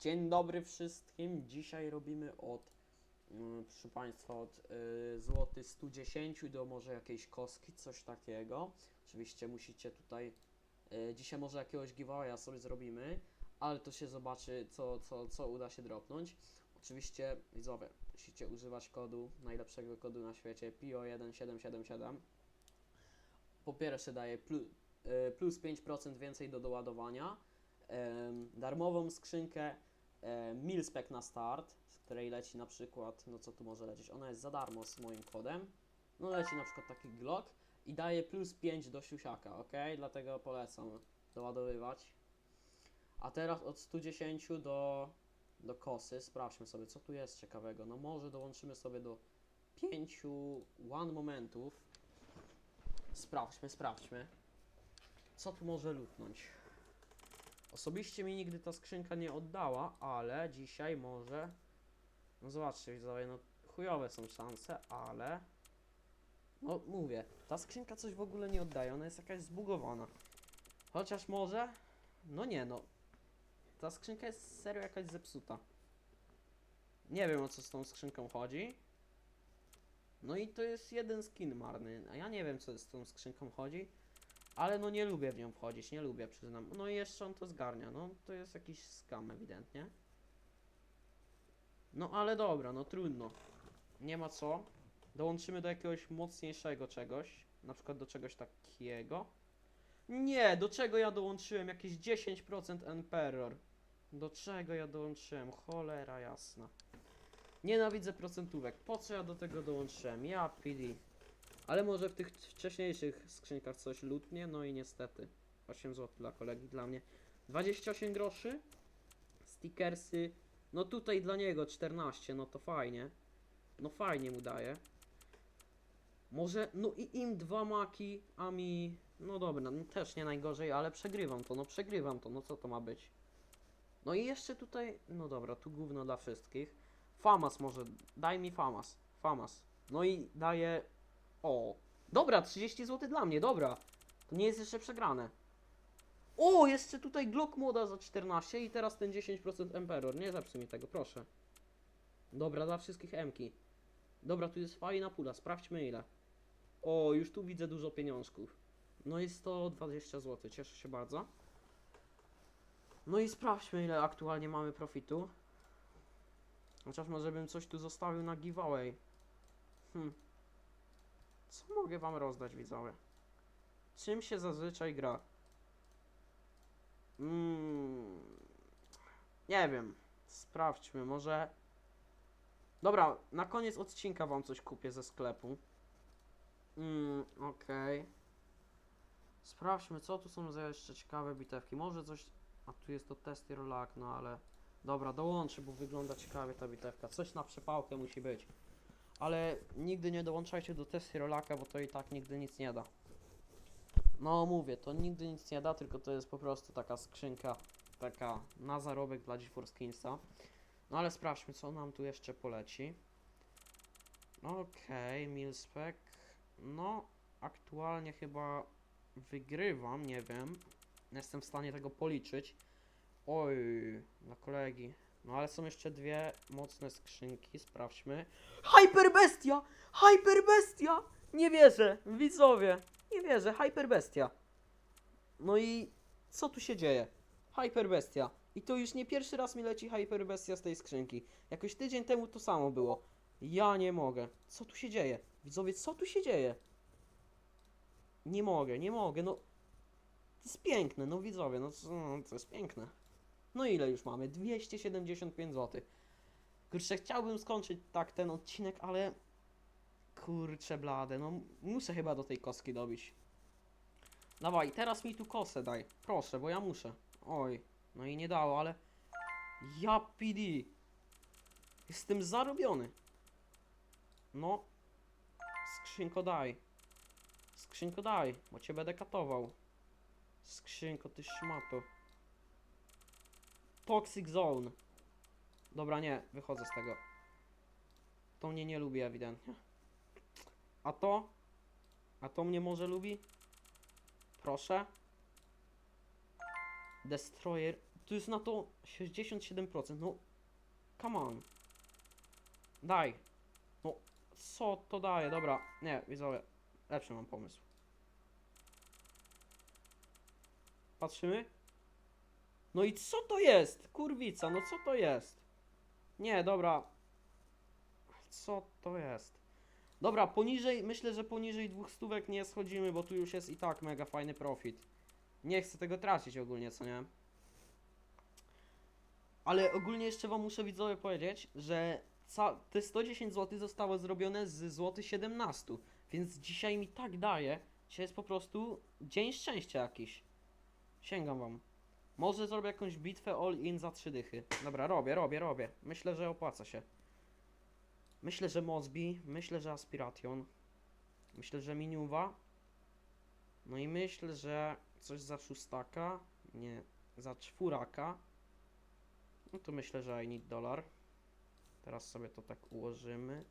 Dzień dobry wszystkim. Dzisiaj robimy od, mm, proszę Państwa, od y, złoty 110 do może jakiejś kostki, coś takiego. Oczywiście musicie tutaj, y, dzisiaj może jakiegoś giveawaya sobie zrobimy, ale to się zobaczy, co, co, co uda się dropnąć. Oczywiście, widzowie, musicie używać kodu, najlepszego kodu na świecie, PIO1777. Po pierwsze daje plus, plus 5% więcej do doładowania darmową skrzynkę e, Milspec na start, z której leci na przykład, no co tu może lecieć, ona jest za darmo z moim kodem, no leci na przykład taki Glock i daje plus 5 do siusiaka, ok? Dlatego polecam doładowywać. A teraz od 110 do, do kosy, sprawdźmy sobie, co tu jest ciekawego. No może dołączymy sobie do 5 one momentów. Sprawdźmy, sprawdźmy. Co tu może lutnąć? Osobiście mi nigdy ta skrzynka nie oddała, ale dzisiaj może. No zobaczcie, widzowie, no chujowe są szanse, ale. No mówię, ta skrzynka coś w ogóle nie oddaje, ona jest jakaś zbugowana. Chociaż może. No nie no. Ta skrzynka jest serio jakaś zepsuta. Nie wiem o co z tą skrzynką chodzi. No i to jest jeden skin marny, a ja nie wiem co z tą skrzynką chodzi. Ale no nie lubię w nią wchodzić, nie lubię, przyznam. No i jeszcze on to zgarnia, no to jest jakiś skam ewidentnie. No ale dobra, no trudno. Nie ma co. Dołączymy do jakiegoś mocniejszego czegoś. Na przykład do czegoś takiego. Nie, do czego ja dołączyłem? Jakieś 10% Emperor. Do czego ja dołączyłem? Cholera jasna. Nienawidzę procentówek. Po co ja do tego dołączyłem? Ja PD. Ale może w tych wcześniejszych skrzynkach coś lutnie, no i niestety. 8 zł dla kolegi, dla mnie 28 groszy. Stickersy, no tutaj dla niego 14, no to fajnie. No fajnie mu daje. Może, no i im dwa maki, a mi, no dobra, no też nie najgorzej, ale przegrywam to, no przegrywam to, no co to ma być? No i jeszcze tutaj, no dobra, tu gówno dla wszystkich. Famas może, daj mi Famas, Famas. No i daje o, dobra, 30 zł dla mnie, dobra. To nie jest jeszcze przegrane. O, jeszcze tutaj Glock moda za 14 i teraz ten 10% Emperor. Nie zepsuj mi tego, proszę. Dobra, dla wszystkich Mki. Dobra, tu jest fajna pula, sprawdźmy ile. O, już tu widzę dużo pieniążków. No i 120 zł, cieszę się bardzo. No i sprawdźmy ile aktualnie mamy profitu. Chociaż może bym coś tu zostawił na giveaway. Hmm. Co mogę wam rozdać, widzowie? Czym się zazwyczaj gra? Mm, nie wiem. Sprawdźmy, może. Dobra, na koniec odcinka wam coś kupię ze sklepu. Mm, okej. Sprawdźmy, co tu są za jeszcze ciekawe bitewki. Może coś. A tu jest to testy rolak, no ale. Dobra, dołączę, bo wygląda ciekawie ta bitewka. Coś na przepałkę musi być. Ale nigdy nie dołączajcie do testy rolaka, bo to i tak nigdy nic nie da. No mówię, to nigdy nic nie da, tylko to jest po prostu taka skrzynka, taka na zarobek dla GeForce Kinsa. No ale sprawdźmy, co nam tu jeszcze poleci. Okej, okay, Milspec. No, aktualnie chyba wygrywam, nie wiem. Nie Jestem w stanie tego policzyć. Oj, dla kolegi. No ale są jeszcze dwie mocne skrzynki, sprawdźmy. Hyperbestia! Hyperbestia! Nie wierzę, widzowie. Nie wierzę, Hyperbestia. No i co tu się dzieje? Hyperbestia. I to już nie pierwszy raz mi leci Hyperbestia z tej skrzynki. Jakoś tydzień temu to samo było. Ja nie mogę. Co tu się dzieje? Widzowie, co tu się dzieje? Nie mogę, nie mogę, no. To jest piękne, no widzowie, no co- no, to jest piękne. No ile już mamy? 275 zł. Kurczę, chciałbym skończyć tak ten odcinek, ale... Kurczę blade, no muszę chyba do tej kostki dobić. Dawaj, teraz mi tu kosę daj. Proszę, bo ja muszę. Oj, no i nie dało, ale... Ja PD. Jestem zarobiony. No. Skrzynko daj. Skrzynko daj, bo cię będę katował. Skrzynko, ty szmato. Toxic Zone. Dobra, nie, wychodzę z tego. To mnie nie lubi ewidentnie. A to? A to mnie może lubi? Proszę. Destroyer to jest na to 67%, no come on. Daj. No, co to daje? Dobra, nie, widzowie, lepszy mam pomysł. Patrzymy? No i co to jest? Kurwica, no co to jest? Nie, dobra. Co to jest? Dobra, poniżej, myślę, że poniżej dwóch stówek nie schodzimy, bo tu już jest i tak mega fajny profit. Nie chcę tego tracić ogólnie, co nie? Ale ogólnie jeszcze wam muszę widzowie powiedzieć, że te 110 zł zostało zrobione z złoty 17, więc dzisiaj mi tak daje, dzisiaj jest po prostu dzień szczęścia jakiś. Sięgam wam. Może zrobię jakąś bitwę all-in za trzy dychy. Dobra, robię, robię, robię. Myślę, że opłaca się. Myślę, że Mosby, myślę, że Aspiration, myślę, że Miniuwa. No i myślę, że coś za szóstaka, nie, za czwóraka. No to myślę, że I need dollar. Teraz sobie to tak ułożymy.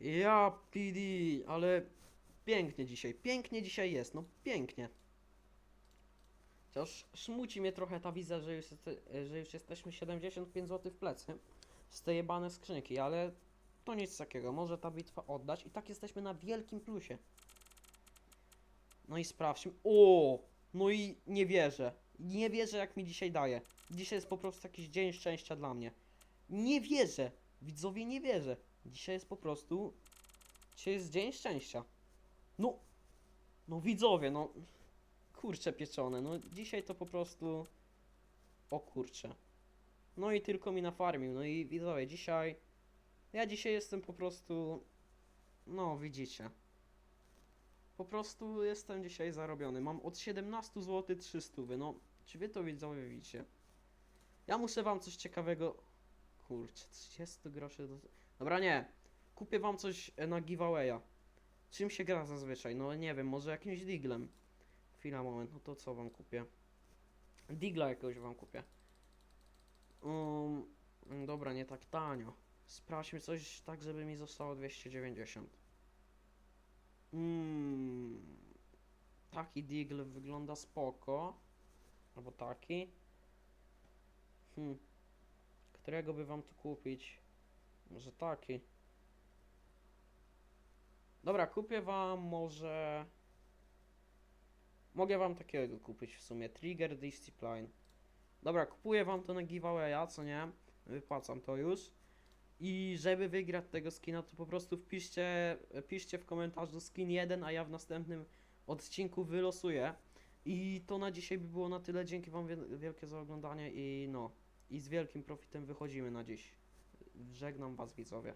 Ja PD, ale pięknie dzisiaj, pięknie dzisiaj jest, no pięknie. Chociaż szmuci mnie trochę ta wizja, że już, że już jesteśmy 75 zł w plecy z tej jebane skrzynki, ale to nic takiego, może ta bitwa oddać i tak jesteśmy na wielkim plusie. No i sprawdźmy. O! No i nie wierzę. Nie wierzę jak mi dzisiaj daje. Dzisiaj jest po prostu jakiś dzień szczęścia dla mnie. Nie wierzę. Widzowie nie wierzę. Dzisiaj jest po prostu. Dzisiaj jest dzień szczęścia. No. No widzowie, no. Kurcze pieczone. No dzisiaj to po prostu. O kurcze. No i tylko mi nafarmił. No i widzowie, dzisiaj. Ja dzisiaj jestem po prostu. No, widzicie. Po prostu jestem dzisiaj zarobiony. Mam od 17 zł 300. No, czy wy to widzowie widzicie? Ja muszę wam coś ciekawego. Kurczę, 30 groszy. Do... Dobra, nie. Kupię wam coś na giveawaya. Czym się gra zazwyczaj? No nie wiem, może jakimś diglem. Chwila, moment, no to co wam kupię? Digla jakiegoś wam kupię. Um, dobra, nie tak tanio. Sprawdźmy coś tak, żeby mi zostało 290. Mm, taki Deagle wygląda spoko. Albo taki. Hmm. Którego by wam tu kupić? Może taki. Dobra, kupię wam może... Mogę wam takiego kupić w sumie. Trigger Discipline. Dobra, kupuję wam to na giveawaya, co nie? Wypłacam to już. I żeby wygrać tego skina, to po prostu wpiszcie, piszcie w komentarzu skin 1, a ja w następnym odcinku wylosuję. I to na dzisiaj by było na tyle. Dzięki wam wiel- wielkie za oglądanie i no. I z wielkim profitem wychodzimy na dziś. Żegnam was widzowie.